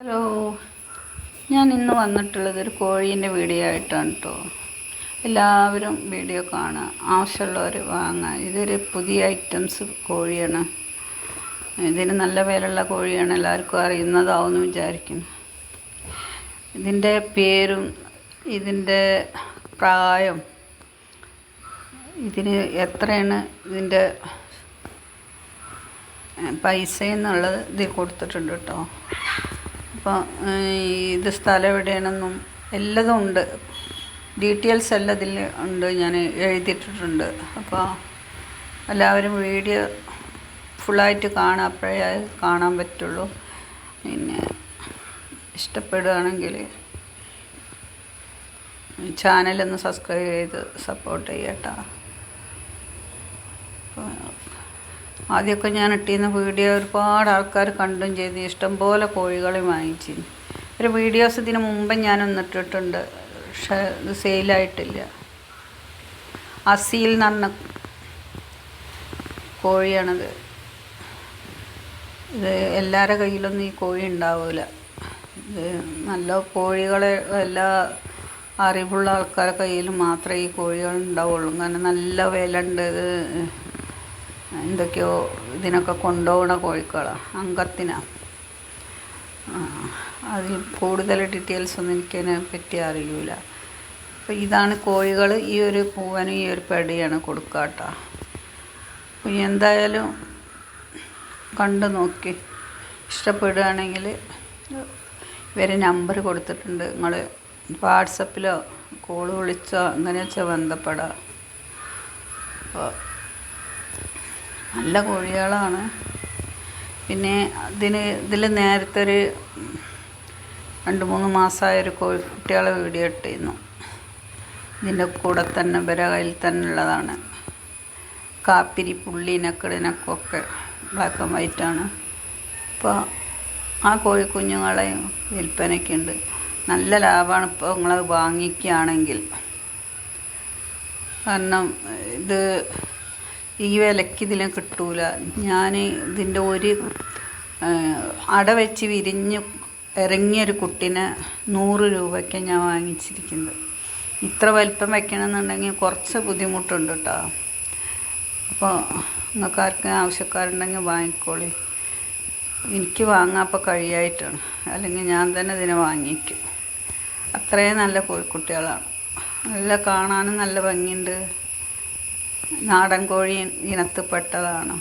Hello. ഞാൻ ഇന്ന് വന്നിട്ടുള്ളത് ഒരു കോഴീന്റെ വീഡിയോ ആയിട്ടാണ് കേട്ടോ എല്ലാവരും വീഡിയോ കാണുക ആവശ്യമുള്ളവർ വാങ്ങുക ഇതൊരു പുതിയ ഐറ്റംസ് കോഴിയാണ്. ഇതിന് നല്ല വിലയുള്ള കോഴിയാണ് എല്ലാവർക്കും അറിയുന്നതാവുമെന്ന് വിചാരിക്കുന്നു. ഇതിന്റെ പേരും ഇതിന്റെ പ്രായം ഇതിന് എത്രയാണ് ഇതിന്റെ പൈസ എന്നുള്ളത് ഇതിൽ കൊടുത്തിട്ടുണ്ട് കേട്ടോ അപ്പോൾ ഇത് സ്ഥലം എവിടെയാണെന്നും എല്ലതും ഉണ്ട്. ഡീറ്റെയിൽസ് എല്ലാം ഇതിൽ ഉണ്ട് ഞാൻ എഴുതിയിട്ടിട്ടുണ്ട്. അപ്പോൾ എല്ലാവരും വീഡിയോ ഫുള്ളായിട്ട് കാണാം അപ്പോഴേ കാണാൻ പറ്റുള്ളൂ. പിന്നെ ഇഷ്ടപ്പെടുകയാണെങ്കിൽ ചാനലൊന്ന് സബ്സ്ക്രൈബ് ചെയ്ത് സപ്പോർട്ട് ചെയ്യട്ടോ. ആദ്യമൊക്കെ ഞാൻ ഇട്ടിരുന്ന വീഡിയോ ഒരുപാട് ആൾക്കാർ കണ്ടും ചെയ്തു. ഇഷ്ടംപോലെ കോഴികളെ വാങ്ങിച്ചിരുന്നു ഒരു വീഡിയോസ് ഇതിന് മുമ്പ് ഞാൻ ഇട്ടിട്ടുണ്ട്. പക്ഷേ ഇത് സെയിലായിട്ടില്ല. അസീൽ എന്ന് കോഴിയാണിത്. ഇത് എല്ലാവരുടെ കയ്യിലൊന്നും ഈ കോഴി ഉണ്ടാവില്ല ഇത് നല്ല കോഴികളെ എല്ലാ അറിവുള്ള ആൾക്കാരുടെ കയ്യിൽ മാത്രമേ ഈ കോഴികൾ ഉണ്ടാവുള്ളൂ. കാരണം നല്ല വില ഉണ്ട് ഇത്. എന്തൊക്കെയോ ഇതിനൊക്കെ കൊണ്ടുപോകണ കോഴിക്കളാണ് അംഗത്തിനാണ് അതിൽ കൂടുതൽ ഡീറ്റെയിൽസ് ഒന്നും എനിക്കതിനെ പറ്റി അറിയില്ല അപ്പോൾ ഇതാണ് കോഴികൾ ഈ ഒരു പൂവനും ഈ ഒരു പെടിയാണ് കൊടുക്കുക കേട്ടോ അപ്പോൾ എന്തായാലും കണ്ടു നോക്കി. ഇഷ്ടപ്പെടുകയാണെങ്കിൽ ഇവരെ നമ്പർ കൊടുത്തിട്ടുണ്ട്. നിങ്ങൾ വാട്സപ്പിലോ കോൾ വിളിച്ചോ അങ്ങനെ വെച്ചാൽ ബന്ധപ്പെടാം. അപ്പോൾ നല്ല കോഴികളാണ്. പിന്നെ ഇതിന് ഇതിൽ നേരത്തെ ഒരു രണ്ട് മൂന്ന് മാസമായ ഒരു കോഴി കുട്ടികളെ വീഡിയോ ഇട്ടിരുന്നു. ഇതിന്റെ കൂടെ തന്നെ ഇവരെ കയ്യിൽ തന്നെ ഉള്ളതാണ്. കാപ്പിരി പുള്ളി നക്കടിനക്കൊക്കെ ബ്ലാക്ക് ആൻഡ് വൈറ്റാണ് അപ്പോൾ ആ കോഴിക്കുഞ്ഞുങ്ങളെ വിൽപ്പനയ്ക്കുണ്ട് നല്ല ലാഭമാണ് ഇപ്പോൾ നിങ്ങൾ വാങ്ങിക്കുകയാണെങ്കിൽ. കാരണം ഇത് ഈ വിലക്ക് ഇതിനെ കിട്ടൂല. ഞാൻ ഇതിന്റെ ഒരു അട വെച്ച് വിരിഞ്ഞ് ഇറങ്ങിയൊരു കുട്ടിനെ നൂറ് രൂപയ്ക്ക് ഞാൻ വാങ്ങിച്ചിരിക്കുന്നത്. ഇത്ര വലിപ്പം വെക്കണമെന്നുണ്ടെങ്കിൽ കുറച്ച് ബുദ്ധിമുട്ടുണ്ട് കേട്ടോ അപ്പോൾ നിങ്ങൾക്ക് ആർക്കും ആവശ്യക്കാരുണ്ടെങ്കിൽ വാങ്ങിക്കോളി. എനിക്ക് വാങ്ങാൻ അപ്പോൾ കഴിയായിട്ടാണ്. അല്ലെങ്കിൽ ഞാൻ തന്നെ ഇതിനെ വാങ്ങിക്കും. അത്രയും നല്ല കോഴിക്കുട്ടികളാണ്. നല്ല കാണാനും നല്ല ഭംഗിയുണ്ട്. നാടൻ കോഴി ഇനത്തിൽപ്പെട്ടതാണ്.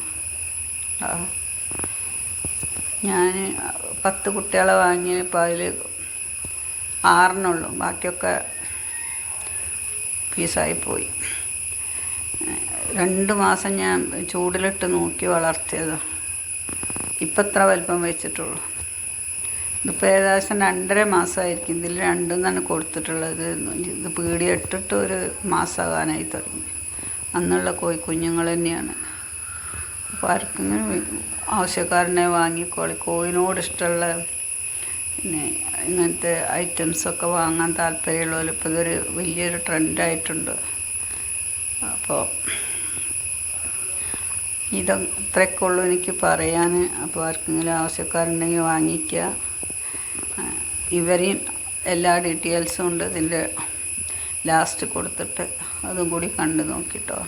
ഞാൻ പത്ത് കുട്ടികളെ വാങ്ങിയപ്പോൾ അതിൽ ആറിനുള്ളൂ. ബാക്കിയൊക്കെ പീസായി പോയി. രണ്ട് മാസം ഞാൻ ചൂടിലിട്ട് നോക്കി വളർത്തിയത്. ഇപ്പം എത്ര വലിപ്പം വെച്ചിട്ടുള്ളൂ. ഇതിപ്പോൾ ഏകദേശം രണ്ടര മാസമായിരിക്കും. ഇതിൽ രണ്ടും തന്നെ കൊടുത്തിട്ടുള്ളത്. ഇത് പീടിയിട്ടിട്ട് ഒരു മാസമാകാനായി തുടങ്ങി. അന്നുള്ള കോഴി കുഞ്ഞുങ്ങൾ തന്നെയാണ്. അപ്പോൾ ആർക്കെങ്കിലും ആവശ്യക്കാരനെ വാങ്ങിക്കോളി. കോഴിനോട് ഇഷ്ടമുള്ള പിന്നെ ഇങ്ങനത്തെ ഐറ്റംസൊക്കെ വാങ്ങാൻ താല്പര്യമുള്ളവർ ഇപ്പോൾ ഇതൊരു വലിയൊരു ട്രെൻഡായിട്ടുണ്ട് അപ്പോൾ ഇത് ഇത്രയൊക്കെ എനിക്ക് പറയാൻ. അപ്പോൾ ആർക്കെങ്കിലും ആവശ്യക്കാരുണ്ടെങ്കിൽ വാങ്ങിക്കുക. ഇവരെയും എല്ലാ ഡീറ്റെയിൽസും ഉണ്ട് ഇതിന്റെ ലാസ്റ്റ് കൊടുത്തിട്ട്. അതും കൂടി കണ്ടു നോക്കിട്ടോ.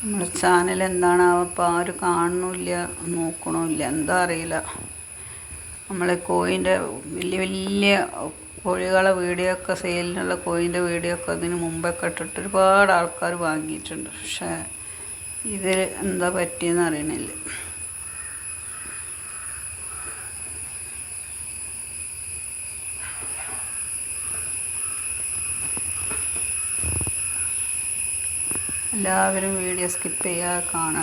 നമ്മുടെ ചാനൽ എന്താണ് അപ്പോൾ ആരും കാണുന്നില്ല നോക്കണമില്ല എന്താ അറിയില്ല. നമ്മളെ കോയിന്റെ വലിയ വലിയ കോഴികളെ വീഡിയോ ഒക്കെ സെയിലിനുള്ള കോയിന്റെ വീഡിയോ ഒക്കെ അതിന് മുമ്പൊക്കെ ഇട്ടിട്ട് ഒരുപാട് ആൾക്കാർ വാങ്ങിയിട്ടുണ്ട്. പക്ഷേ ഇതിൽ എന്താ പറ്റിയെന്ന് അറിയണില്ല. എല്ലാവരും വീഡിയോ സ്കിപ്പ് ചെയ്യാതെ കാണാം.